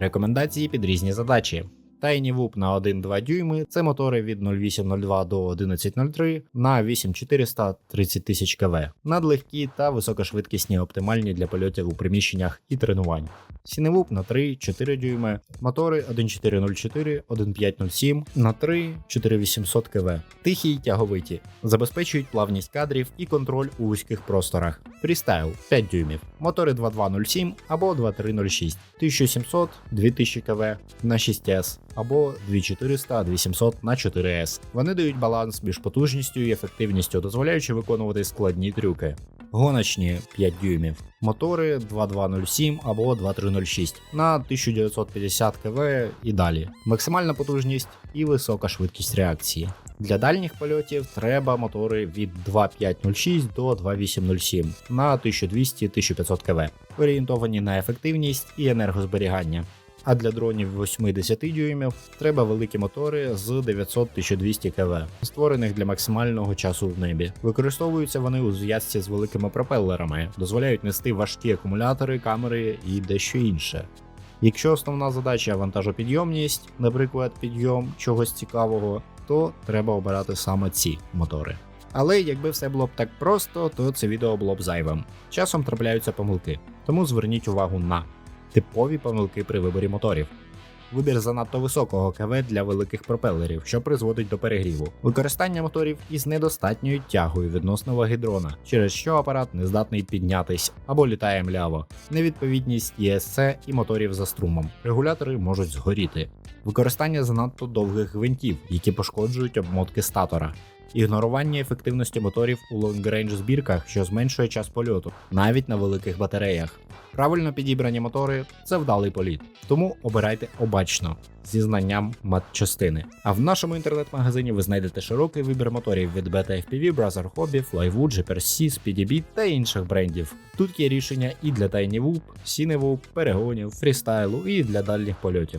Рекомендації під різні задачі. Tiny Whoop на 1-2 дюйми це мотори від 0802 до 1103 на 8400 30 тисяч кВ. Надлегкі та високошвидкісні оптимальні для польотів у приміщеннях і тренувань. Cinewhoop на 3-4 дюйми, мотори 1404, 1507 на 3 4800 кВ. Тихі й тяговиті, забезпечують плавність кадрів і контроль у вузьких просторах. Freestyle 5 дюймів, мотори 2207 або 2306, 1700 2000 кВ на 6S або 2400 2700 на 4S. Вони дають баланс між потужністю і ефективністю, дозволяючи виконувати складні трюки. Гоночні 5 дюймів, мотори 2207 або 2306 на 1950 кВ і далі. Максимальна потужність і висока швидкість реакції. Для дальніх польотів треба мотори від 2506 до 2807 на 1200-1500 кВ, орієнтовані на ефективність і енергозберігання. А для дронів 8-10 дюймів треба великі мотори з 900-1200 кВ, створених для максимального часу в небі. Використовуються вони у зв'язці з великими пропелерами, дозволяють нести важкі акумулятори, камери і дещо інше. Якщо основна задача вантажопідйомність, наприклад, підйом чогось цікавого, то треба обирати саме ці мотори. Але якби все було б так просто, то це відео було б зайвим. Часом трапляються помилки, тому зверніть увагу на типові помилки при виборі моторів. Вибір занадто високого КВ для великих пропелерів, що призводить до перегріву. Використання моторів із недостатньою тягою відносно ваги дрона, через що апарат не здатний піднятись або літає мляво. Невідповідність ЄСЦ і моторів за струмом. Регулятори можуть згоріти. Використання занадто довгих гвинтів, які пошкоджують обмотки статора. Ігнорування ефективності моторів у лонгрейндж збірках, що зменшує час польоту, навіть на великих батареях. Правильно підібрані мотори це вдалий політ, тому обирайте обачно зі знанням матчастини. А в нашому інтернет-магазині ви знайдете широкий вибір моторів від Beta FPV, Brother Hobby, Flywood, GPRC, SpeedyBeat та інших брендів. Тут є рішення і для Tiny Whoop, Cinewhoop, перегонів, фрістайлу і для дальніх польотів.